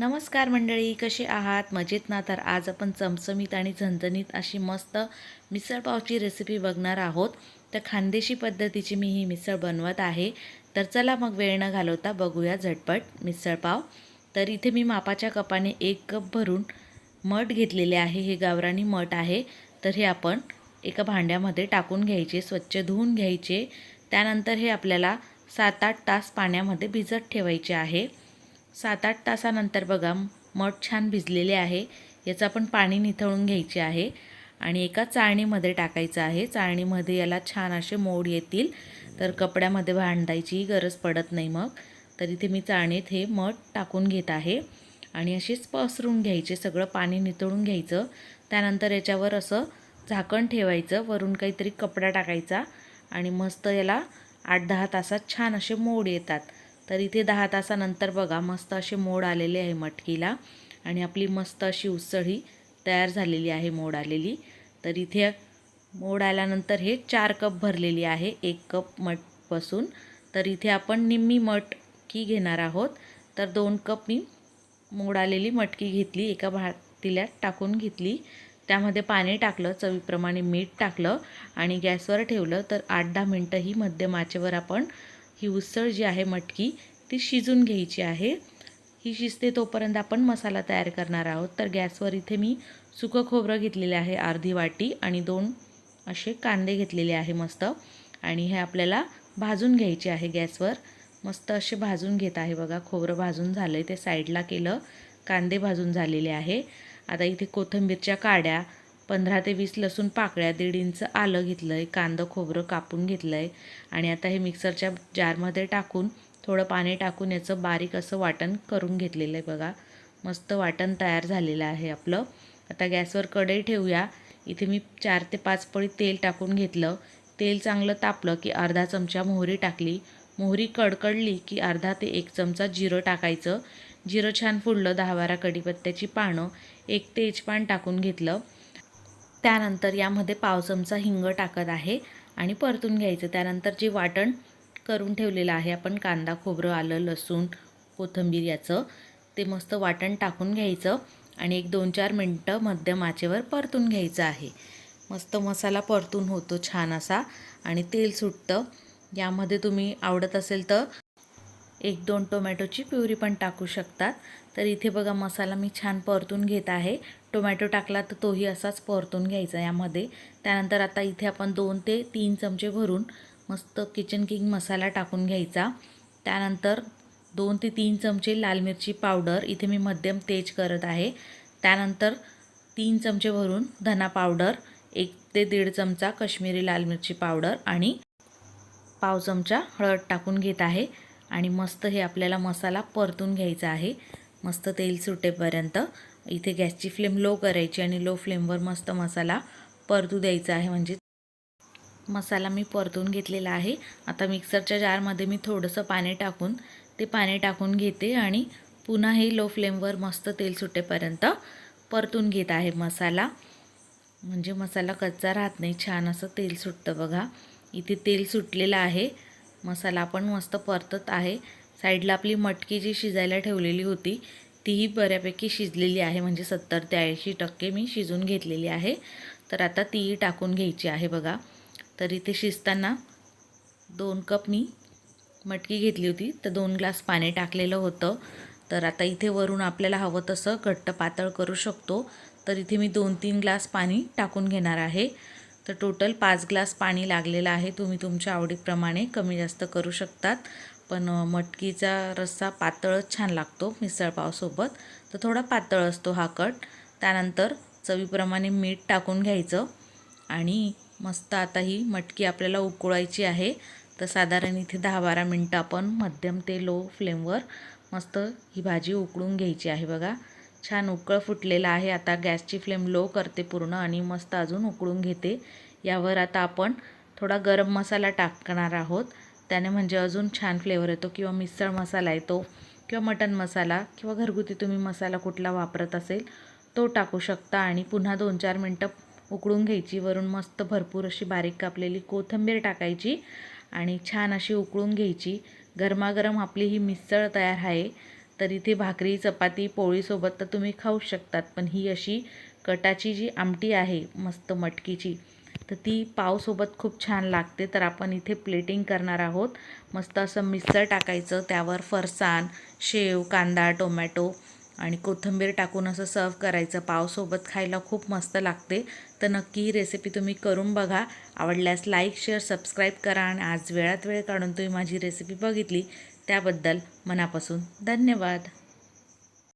नमस्कार मंडळी कसे आहात? मजेत ना? तर आज आपण चमचमीत आणि झणझणीत अशी मस्त मिसळपावची रेसिपी बघणार आहोत. तर खानदेशी पद्धतीची मी ही मिसळ बनवत आहे. तर चला मग वेळ न घालवता बघूया झटपट मिसळपाव तर इथे मी मापाच्या कपाने एक कप भरून मठ घेतलेले आहे. हे गावरानी मठ आहे. तर हे आपण एका भांड्यामध्ये टाकून घ्यायचे स्वच्छ धुवून घ्यायचे. त्यानंतर हे आपल्याला सात आठ तास पाण्यामध्ये भिजत ठेवायचे आहे. सात आठ तासानंतर बघा मठ छान भिजलेले आहे. याचं आपण पाणी निथळून घ्यायचे आहे आणि एका चाळणीमध्ये टाकायचं आहे. चाळणीमध्ये याला छान असे मोड येतील. तर कपड्यामध्ये भांडायची गरज पडत नाही मग. तर इथे मी चाळणीत हे मठ टाकून घेत आहे. आणि असेच पसरून घ्यायचे सगळं पाणी नितळून घ्यायचं. त्यानंतर याच्यावर असं झाकण ठेवायचं. वरून काहीतरी कपडा टाकायचा. आणि मस्त याला आठ दहा तासात छान असे मोड येतात. तर इथे दहा तासानंतर बघा मस्त असे मोड आलेले आहे मटकीला. आणि आपली मस्त अशी उसळी तयार झालेली आहे मोड आलेली. तर इथे मोड आल्यानंतर हे चार कप भरलेली आहे एक कप मठपासून तर इथे आपण निम्मी मटकी घेणार आहोत. तर दोन कप मी मोड आलेली मटकी घेतली एका भातील्यात टाकून घेतली. त्यामध्ये पाणी टाकलं चवीप्रमाणे मीठ टाकलं आणि गॅसवर ठेवलं. तर आठ दहा मिनटं ही मध्यम आचेवर आपण ही उसळ जी आहे मटकी ती शिजून घ्यायची आहे. ही शिजते तोपर्यंत आपण मसाला तयार करणार आहोत. तर गॅसवर इथे मी सुकं खोबरं घेतलेले आहे अर्धी वाटी आणि दोन असे कांदे घेतलेले आहे मस्त. आणि हे आपल्याला भाजून घ्यायचे आहे गॅसवर. मस्त असे भाजून घेत आहे बघा. खोबरं भाजून झालं आहे ते साईडला केलं. कांदे भाजून झालेले आहे. आता इथे कोथिंबीरच्या काड्या पंधरा ते वीस लसूण पाकळ्या दीड इंच आलं घेतलं आहे कांदं खोबरं कापून घेतलं आहे आणि आता हे मिक्सरच्या जारमध्ये टाकून थोडं पाणी टाकून याचं बारीक असं वाटण करून घेतलेलं आहे बघा. मस्त वाटण तयार झालेलं आहे आपलं. आता गॅसवर कढई ठेवूया. इथे मी चार ते पाच पळी तेल टाकून घेतलं. तेल चांगलं तापलं की अर्धा चमचा मोहरी टाकली. मोहरी कडकडली की अर्धा ते एक चमचा जिरं टाकायचं. जिरं छान फुडलं दहा बारा कढीपत्त्याची पानं. एक तेजपान टाकून घेतलं. त्यानंतर यामध्ये पाव चमचा हिंग टाकत आहे आणि परतून घ्यायचं. त्यानंतर जे वाटण करून ठेवलेलं आहे आपण कांदा खोबरं आलं लसूण कोथिंबीर याचं ते मस्त वाटण टाकून घ्यायचं आणि एक दोन चार मिनटं मध्यम आचेवर परतून घ्यायचं आहे. मस्त मसाला परतून होतो छान असा आणि तेल सुटतं. यामध्ये तुम्ही आवडत असेल तर एक दोन टोमॅटोची प्युरी पण टाकू शकतात. तर इथे बघा मसाला मी छान परतून घेत आहे. टोमॅटो टाकला तर तोही असाच परतून घ्यायचा यामध्ये. त्यानंतर आता इथे आपण दोन ते तीन चमचे भरून मस्त किचन किंग मसाला टाकून घ्यायचा. त्यानंतर दोन ते तीन चमचे लाल मिरची पावडर इथे मी मध्यम तेज करत आहे. त्यानंतर तीन चमचे भरून धना पावडर एक ते दीड चमचा कश्मीरी लाल मिरची पावडर आणि पाव चमचा हळद टाकून घेत आहे. आणि मस्त हे आपल्याला मसाला परतून घ्यायचा आहे. मस्त तेल सुटेपर्यंत. इथे गॅसची फ्लेम लो करायची आणि लो फ्लेमवर मस्त मसाला परतू द्यायचा आहे. म्हणजे मसाला मी परतून घेतलेला आहे. आता मिक्सरच्या जारमध्ये मी थोडंसं पाणी टाकून ते पाणी टाकून घेते आणि पुन्हा हे लो फ्लेमवर मस्त तेल सुटेपर्यंत परतून घेत आहे मसाला. म्हणजे मसाला कच्चा राहत नाही. छान असं तेल सुटतं बघा. इथे तेल सुटलेलं आहे. मसाला पण मस्त परतत आहे. साईडला आपली मटकी जी शिजायला ठेवलेली होती तीही बऱ्यापैकी शिजलेली आहे. म्हणजे सत्तर ते ऐंशी टक्के मी शिजून घेतलेली आहे. तर आता तीही टाकून घ्यायची आहे बघा. तर इथे शिजताना दोन कप मी मटकी घेतली होती. तर दोन ग्लास पाणी टाकलेलं होतं. तर आता इथे वरून आपल्याला हवं तसं घट्ट पातळ करू शकतो. तर इथे मी दोन तीन ग्लास पाणी टाकून घेणार आहे. तर टोटल पाच ग्लास पाणी लागलेलं आहे. तुम्ही तुमच्या आवडीप्रमाणे कमी जास्त करू शकतात. पण मटकीचा रस्सा पातळच छान लागतो मिसळपावसोबत तर थोडा पातळ असतो हा कट. त्यानंतर चवीप्रमाणे मीठ टाकून घ्यायचं. आणि मस्त आता ही मटकी आपल्याला उकळायची आहे. तर साधारण इथे दहा बारा मिनटं आपण मध्यम ते लो फ्लेमवर मस्त ही भाजी उकळून घ्यायची आहे बघा. छान उकळ फुटलेला आहे. आता गॅसची फ्लेम लो करते पूर्ण आणि मस्त अजून उकळून घेते. यावर आता आपण थोडा गरम मसाला टाकणार आहोत. त्याने म्हणजे अजून छान फ्लेवर येतो. किंवा मिसळ मसाला येतो. किंवा मटन मसाला. किंवा घरगुती तुम्ही मसाला कुठला वापरत असेल तो टाकू शकता. आणि पुन्हा दोन चार मिनटं उकळून घ्यायची. वरून मस्त भरपूर अशी बारीक कापलेली कोथिंबीर टाकायची. आणि छान अशी उकळून घ्यायची. गरमागरम आपली ही मिसळ तयार आहे. तर इथे भाकरी चपाती पोळीसोबत तर तुम्ही खाऊ शकतात. पण ही अशी कटाची जी आमटी आहे मस्त मटकीची तर ती पावसोबत खूप छान लागते. तर आपण इथे प्लेटिंग करणार आहोत. मस्त असं मिसळ टाकायचं त्यावर फरसाण शेव कांदा टोमॅटो आणि कोथिंबीर टाकून असं सर्व करायचं. पावसोबत खायला खूप मस्त लागते. तर नक्की ही रेसिपी तुम्ही करून बघा. आवडल्यास लाईक शेअर सबस्क्राईब करा आणि आज वेळात वेळ काढून तुम्ही माझी रेसिपी बघितली. त्याबद्दल मनापासून धन्यवाद.